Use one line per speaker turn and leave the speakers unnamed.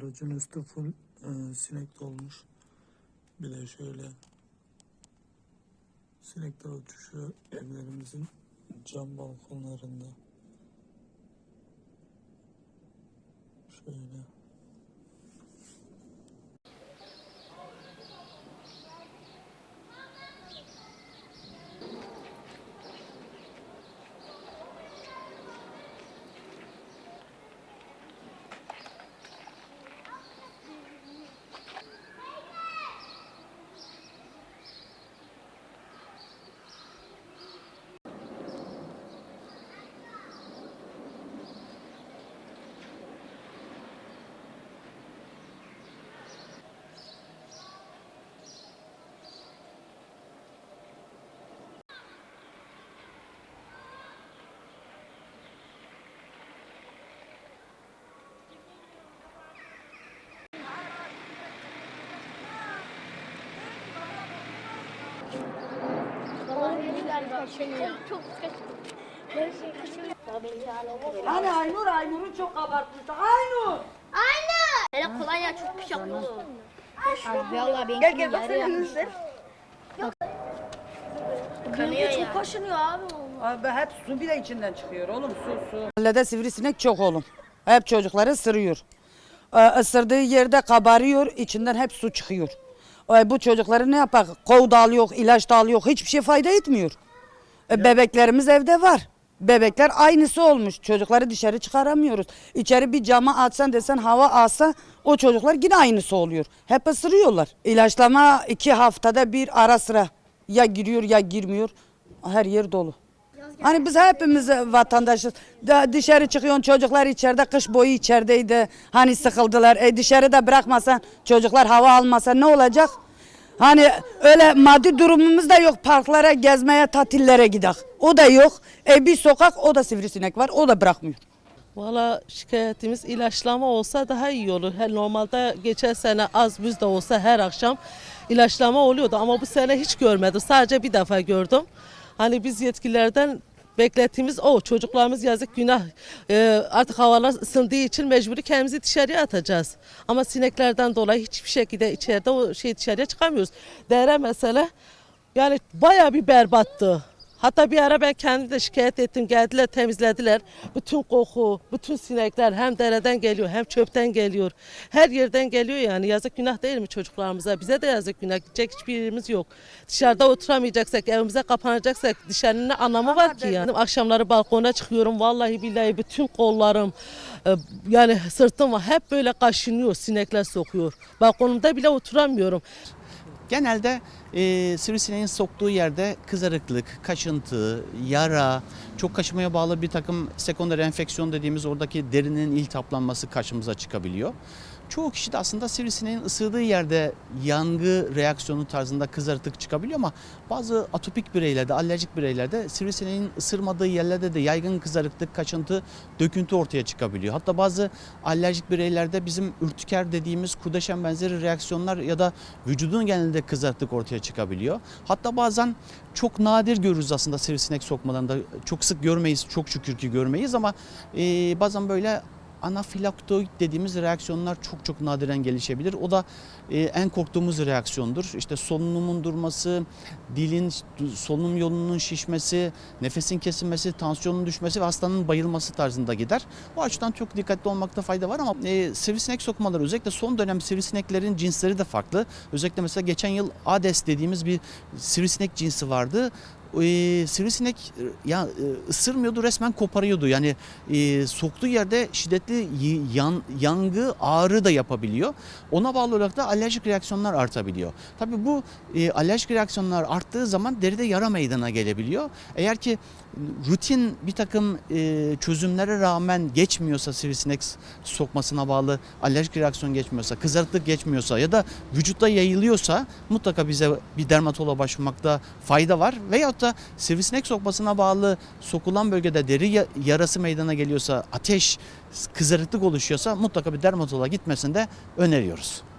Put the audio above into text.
Aracın üstü full e, sinek dolmuş. Bir de şöyle sinekler uçuşuyor evlerimizin cam balkonlarında. Şöyle.
Hani Aynur Aynur'u çok abartmıştı. Aynur!
Hele kolonya çok pis yapıyor.
Valla ben
Gel gel bak sen elini
Kanıyor ya. Çok kaşınıyor abi.
Abi hep su bile içinden çıkıyor oğlum su su.
Mahallede sivrisinek çok oğlum. Hep çocukları ısırıyor. Ee, ısırdığı yerde kabarıyor, içinden hep su çıkıyor. Ee, bu çocukları ne yapar? Kov da alıyor, ilaç da alıyor, hiçbir şey fayda etmiyor. Ee, bebeklerimiz evde var. Bebekler aynısı olmuş. Çocukları dışarı çıkaramıyoruz. İçeri bir cama atsan desen hava alsa o çocuklar yine aynısı oluyor. Hep ısırıyorlar. İlaçlama iki haftada bir ara sıra ya giriyor ya girmiyor. Her yer dolu. Hani biz hepimiz vatandaşız. Da dışarı çıkıyorsun çocuklar içeride kış boyu içerideydi. Hani sıkıldılar. E dışarıda bırakmasan çocuklar hava almasa ne olacak? Hani öyle maddi durumumuz da yok parklara gezmeye tatillere gidek. O da yok. E bir sokak o da sivrisinek var o da bırakmıyor.
Valla şikayetimiz ilaçlama olsa daha iyi olur. Her normalde geçen sene az buz da olsa her akşam ilaçlama oluyordu ama bu sene hiç görmedim. Sadece bir defa gördüm. Hani biz yetkililerden beklediğimiz o. Çocuklarımız yazık günah. Ee, artık havalar ısındığı için mecburi kendimizi dışarıya atacağız. Ama sineklerden dolayı hiçbir şekilde içeride o şey dışarıya çıkamıyoruz. Dere mesela yani bayağı bir berbattı. Hatta bir ara ben kendim de şikayet ettim. Geldiler temizlediler. Bütün koku, bütün sinekler hem dereden geliyor hem çöpten geliyor. Her yerden geliyor yani. Yazık günah değil mi çocuklarımıza? Bize de yazık günah. Gidecek hiçbir yerimiz yok. Dışarıda oturamayacaksak, evimize kapanacaksak dışarının ne anlamı var ki yani? Akşamları balkona çıkıyorum. Vallahi billahi bütün kollarım, e, yani sırtım var. Hep böyle kaşınıyor, sinekler sokuyor. Balkonumda bile oturamıyorum.
Genelde e, sivrisineğin soktuğu yerde kızarıklık, kaşıntı, yara, çok kaşımaya bağlı bir takım sekonder enfeksiyon dediğimiz oradaki derinin iltihaplanması karşımıza çıkabiliyor. Çoğu kişi de aslında sivrisineğin ısırdığı yerde yangı reaksiyonu tarzında kızarıklık çıkabiliyor ama bazı atopik bireylerde, alerjik bireylerde sivrisineğin ısırmadığı yerlerde de yaygın kızarıklık, kaşıntı, döküntü ortaya çıkabiliyor. Hatta bazı alerjik bireylerde bizim ürtiker dediğimiz kudeşen benzeri reaksiyonlar ya da vücudun genelinde kızarıklık ortaya çıkabiliyor. Hatta bazen çok nadir görürüz aslında sivrisinek sokmalarında. Çok sık görmeyiz, çok şükür ki görmeyiz ama e, bazen böyle anafilaktoid dediğimiz reaksiyonlar çok çok nadiren gelişebilir. O da e, en korktuğumuz reaksiyondur. İşte solunumun durması, dilin solunum yolunun şişmesi, nefesin kesilmesi, tansiyonun düşmesi ve hastanın bayılması tarzında gider. O açıdan çok dikkatli olmakta fayda var ama e, sivrisinek sokmaları özellikle son dönem sivrisineklerin cinsleri de farklı. Özellikle mesela geçen yıl Ades dediğimiz bir sivrisinek cinsi vardı e, sivrisinek e, ya e, ısırmıyordu resmen koparıyordu. Yani e, soktuğu yerde şiddetli yan, yangı ağrı da yapabiliyor. Ona bağlı olarak da alerjik reaksiyonlar artabiliyor. Tabii bu e, alerjik reaksiyonlar arttığı zaman deride yara meydana gelebiliyor. Eğer ki rutin bir takım e, çözümlere rağmen geçmiyorsa sivrisinek sokmasına bağlı alerjik reaksiyon geçmiyorsa, kızarıklık geçmiyorsa ya da vücutta yayılıyorsa mutlaka bize bir dermatoloğa başvurmakta fayda var. Veyahut da sivrisinek sokmasına bağlı sokulan bölgede deri ya- yarası meydana geliyorsa, ateş, kızarıklık oluşuyorsa mutlaka bir dermatoloğa gitmesini de öneriyoruz.